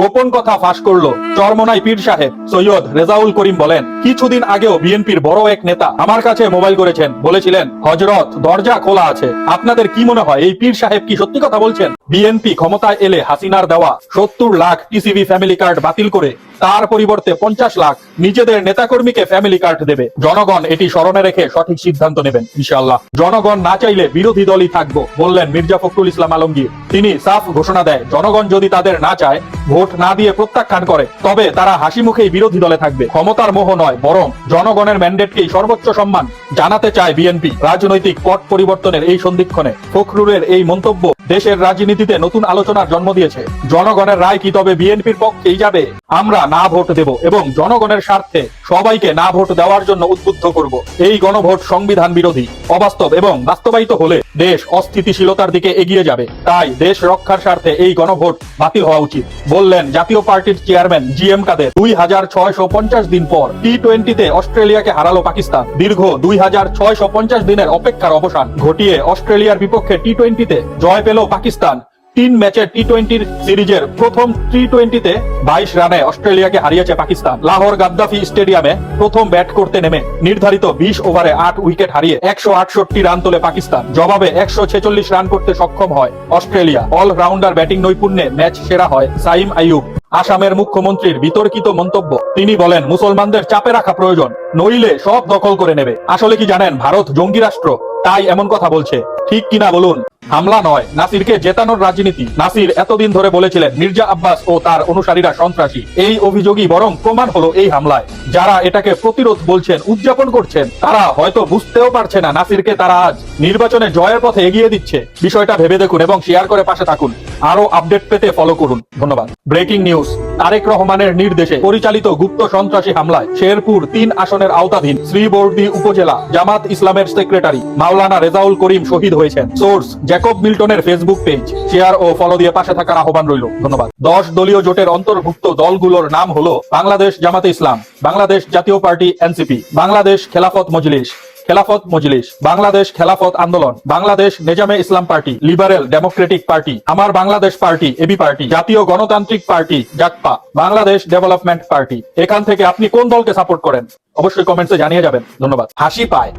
গোপন কথা ফাঁস করল। চরমনাই পীর সাহেব, সৈয়দ রেজাউল করিম বলেন, কিছুদিন আগেও বিএনপির বড় এক নেতা আমার কাছে মোবাইল করেছেন, বলেছিলেন হজরত দরজা খোলা আছে। আপনাদের কি মনে হয়, এই পীর সাহেব কি সত্যি কথা বলছেন? বিএনপি ক্ষমতায় এলে হাসিনার দেওয়া সত্তর লাখ টিসিবি ফ্যামিলি কার্ড বাতিল করে তার পরিবর্তে পঞ্চাশ লাখ নিজেদের নেতাকর্মীকে ফ্যামিলি কার্ড দেবে। জনগণ এটি স্মরণে রেখে সঠিক সিদ্ধান্ত নেবেন, ইনশাআল্লাহ। জনগণ না চাইলে বিরোধী দলই থাকব, বললেন মির্জা ফখরুল ইসলাম আলমগীর। তিনি সাফ ঘোষণা দেয়, জনগণ যদি তাদের না চায়, ভোট না দিয়ে প্রত্যাখ্যান করে, তবে তারা হাসি মুখেই বিরোধী দলে থাকবে। ক্ষমতার মোহ নয়, বরং জনগণের ম্যান্ডেটকেই সর্বোচ্চ সম্মান জানাতে চায় বিএনপি। রাজনৈতিক পট পরিবর্তনের এই সন্ধিক্ষণে ফখরুলের এই মন্তব্য দেশের রাজনীতিতে নতুন আলোচনার জন্ম দিয়েছে। জনগণের রায় কি তবে বিএনপির পক্ষেই যাবে? আমরা না ভোট দেব এবং জনগণের স্বার্থে সবাইকে না ভোট দেওয়ার জন্য উদ্বুদ্ধ করব। এই গণভোট সংবিধান বিরোধী, অবাস্তব এবং বাস্তবায়িত হলে দেশ অস্থিতিশীলতার দিকে এগিয়ে যাবে। তাই দেশ রক্ষার স্বার্থে এই গণভোট বাতিল হওয়া উচিত, বললেন জাতীয় পার্টির চেয়ারম্যান জি এম কাদের। দুই হাজার ছয়শো পঞ্চাশ দিন পর টি টোয়েন্টিতে অস্ট্রেলিয়াকে হারালো পাকিস্তান। দীর্ঘ দুই হাজার ছয়শো পঞ্চাশ দিনের অপেক্ষার অবসান ঘটিয়ে অস্ট্রেলিয়ার বিপক্ষে টি টোয়েন্টিতে জয় পেল পাকিস্তান। তিন ম্যাচের টি টোয়েন্টির সিরিজের প্রথম টি টোয়েন্টিতে বাইশ রানে অস্ট্রেলিয়াকে হারিয়েছে পাকিস্তান। লাহোর গাদ্দাফি স্টেডিয়ামে প্রথম ব্যাট করতে নেমে নির্ধারিত বিশ ওভারে আট উইকেট হারিয়ে একশো আটষট্টি রান তোলে পাকিস্তান। জবাবে একশো ছেচল্লিশ রান করতে সক্ষম হয় অস্ট্রেলিয়া। অলরাউন্ডার ব্যাটিং নৈপুণ্যে ম্যাচ সেরা হয় সাইম আইয়ুব। আসামের মুখ্যমন্ত্রীর বিতর্কিত মন্তব্য। তিনি বলেন, মুসলমানদের চাপে রাখা প্রয়োজন, নইলে সব দখল করে নেবে। আসলে কি জানেন, ভারত জঙ্গি রাষ্ট্র, তাই এমন কথা বলছে। ঠিক কিনা বলুন? হামলা নয়, নাসিরকে জেতানোর রাজনীতি। নাসির এতদিন ধরে বলেছিলেন, মির্জা আব্বাস ও তার অনুসারীরা সন্ত্রাসী। এই অভিযোগই বরং প্রমাণ হলো এই হামলায়। যারা এটাকে প্রতিরোধ বলছেন, উদযাপন করছেন, তারা হয়তো বুঝতেও পারছে না নাসিরকে তারা আজ নির্বাচনে জয়ের পথে এগিয়ে দিচ্ছে। বিষয়টা ভেবে দেখুন এবং শেয়ার করে পাশে থাকুন। আরও আপডেট পেতে ফলো করুন। ধন্যবাদ। Breaking news. তারেক রহমানের নির্দেশে পরিচালিত গুপ্ত সন্ত্রাসী হামলায় শেরপুর তিন আসনের আওতাধীন শ্রীবর্দী উপজেলা জামাত ইসলামের সেক্রেটারি মাওলানা রেজাউল করিম শহীদ হয়েছেন। সোর্স জ্যাকব মিল্টনের ফেসবুক পেজ। শেয়ার ও ফলো দিয়ে পাশে থাকার আহ্বান রইল। ধন্যবাদ। দশ দলীয় জোটের অন্তর্ভুক্ত দলগুলোর নাম হলো বাংলাদেশ জামাতে ইসলাম, বাংলাদেশ জাতীয় পার্টি এনসিপি, বাংলাদেশ খেলাফত মজলিস খেলাফত Majlis, Bangladesh Khelafat Andolan, Bangladesh Nezame Islam party, liberal democratic party, আমার Bangladesh party, AB party, Jatiya Gonotantrik party Jagpa Bangladesh development party. এখান থেকে আপনি কোন দলকে সাপোর্ট করেন? অবশ্যই কমেন্টসে জানিয়ে যাবেন। ধন্যবাদ। হাসি পায়।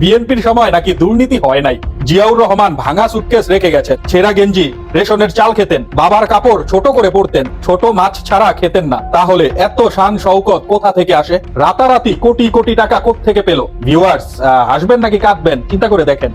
বিএনপির সময় নাকি দুর্নীতি হয় নাই? জিয়াউর রহমান ভাঙা সুটকেস রেখে গেছেন। ছেঁড়া গেঞ্জি, রেশনের চাল খেতেন। বাবার কাপড় ছোট করে পড়তেন ছোট মাছ ছাড়া খেতেন না। তাহলে এত শান শৌকত কোথা থেকে আসে? রাতারাতি কোটি কোটি টাকা থেকে পেল? ভিউয়ার্স হাসবেন নাকি কাঁদবেন? চিন্তা করে দেখেন।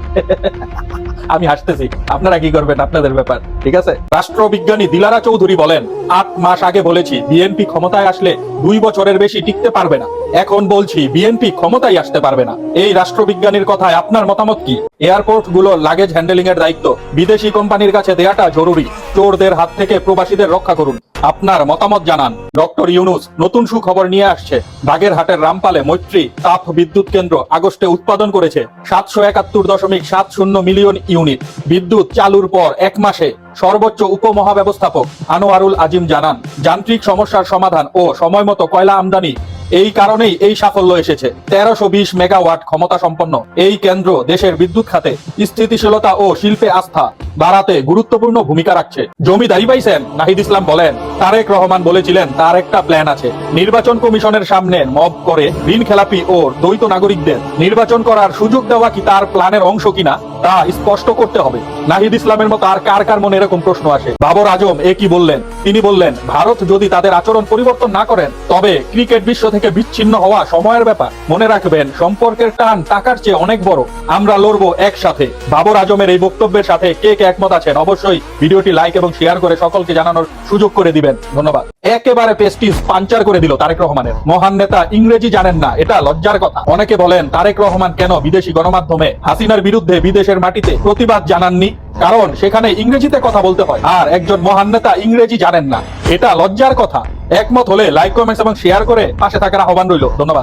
আমি হাসতেছি। আপনারা কি করবেন? আপনাদের ব্যাপার। ঠিক আছে? রাষ্ট্রবিজ্ঞানী দিলারা চৌধুরী বলেন, আট মাস আগে বলেছি, বিএনপি ক্ষমতায় আসলে দুই বছরের বেশি টিকতে পারবে না। এখন বলছি, বিএনপি ক্ষমতায় আসতে পারবে না। এই রাষ্ট্রবিজ্ঞানীর কথায় আপনার মতামত কি? এয়ারপোর্টগুলো লাগেজ হ্যান্ডেলিং এর দায়িত্ব। বিদেশি কোম্পানির কাছে দেয়াটা জরুরি। চোরদের হাত থেকে প্রবাসীদের রক্ষা করুন। আপনার মতামত জানান। ডক্টর ইউনুস নতুন সুখবর নিয়ে আসছে। বাগেরহাটের রামপালে মৈত্রী তাপ বিদ্যুৎ কেন্দ্র আগস্টে উৎপাদন করেছে সাতশো একাত্তর দশমিক সাত শূন্য মিলিয়ন ইউনিট। বিদ্যুৎ চালুর পর এক মাসে সর্বোচ্চ উপমহাব্যবস্থাপক আনোয়ারুল আজিম জানান, যান্ত্রিক সমস্যার সমাধান ও সময় মতো কয়লা আমদানি এই কারণেই এই সাফল্য এসেছে। তেরোশো বিশ মেগাওয়াট ক্ষমতা সম্পন্ন এই কেন্দ্র দেশের বিদ্যুৎ খাতে স্থিতিশীলতা ও শিল্পে আস্থা। বাড়াতে গুরুত্বপূর্ণ ভূমিকা রাখছে। জমিদারি পাইছেন নাহিদ ইসলাম বলেন, তারেক রহমান বলেছিলেন, তার একটা প্ল্যান আছে। নির্বাচন কমিশনের সামনে মব করে ঋণ খেলাপি ও দ্বৈত নাগরিকদের নির্বাচন করার সুযোগ দেওয়া কি তার প্ল্যানের অংশ কিনা, তা স্পষ্ট করতে হবে। নাহিদ ইসলামের মতো আর কার কার মনে এরকম প্রশ্ন আসে? বাবর আজম, এ কি বললেন? তিনি বললেন, ভারত যদি তাদের আচরণ পরিবর্তন না করেন, তবে ক্রিকেট বিশ্ব থেকে বিচ্ছিন্ন হওয়া সময়ের ব্যাপার। মনে রাখবেন, সম্পর্কের টান টাকার চেয়ে অনেক বড়। আমরা লড়বো একসাথে। বাবর আজমের এই বক্তব্যের সাথে কে কে একমত আছেন। অবশ্যই ভিডিওটি লাইক এবং শেয়ার করে সকলকে জানানোর সুযোগ করে দিবেন। ধন্যবাদ। একেবারে পেস্টিস পাঞ্চার করে দিল তারেক রহমানের। মহান নেতা ইংরেজি জানেন না, এটা লজ্জার কথা। অনেকে বলেন, তারেক রহমান কেন বিদেশি গণমাধ্যমে হাসিনার বিরুদ্ধে বিদেশের মাটিতে প্রতিবাদ জানাননি? কারণ সেখানে ইংরেজিতে কথা বলতে হয়। আর একজন মহান নেতা ইংরেজি জানেন না। এটা লজ্জার কথা। একমত হলে লাইক কমেন্টস এবং শেয়ার করে পাশে থাকার আহ্বান রইল। ধন্যবাদ।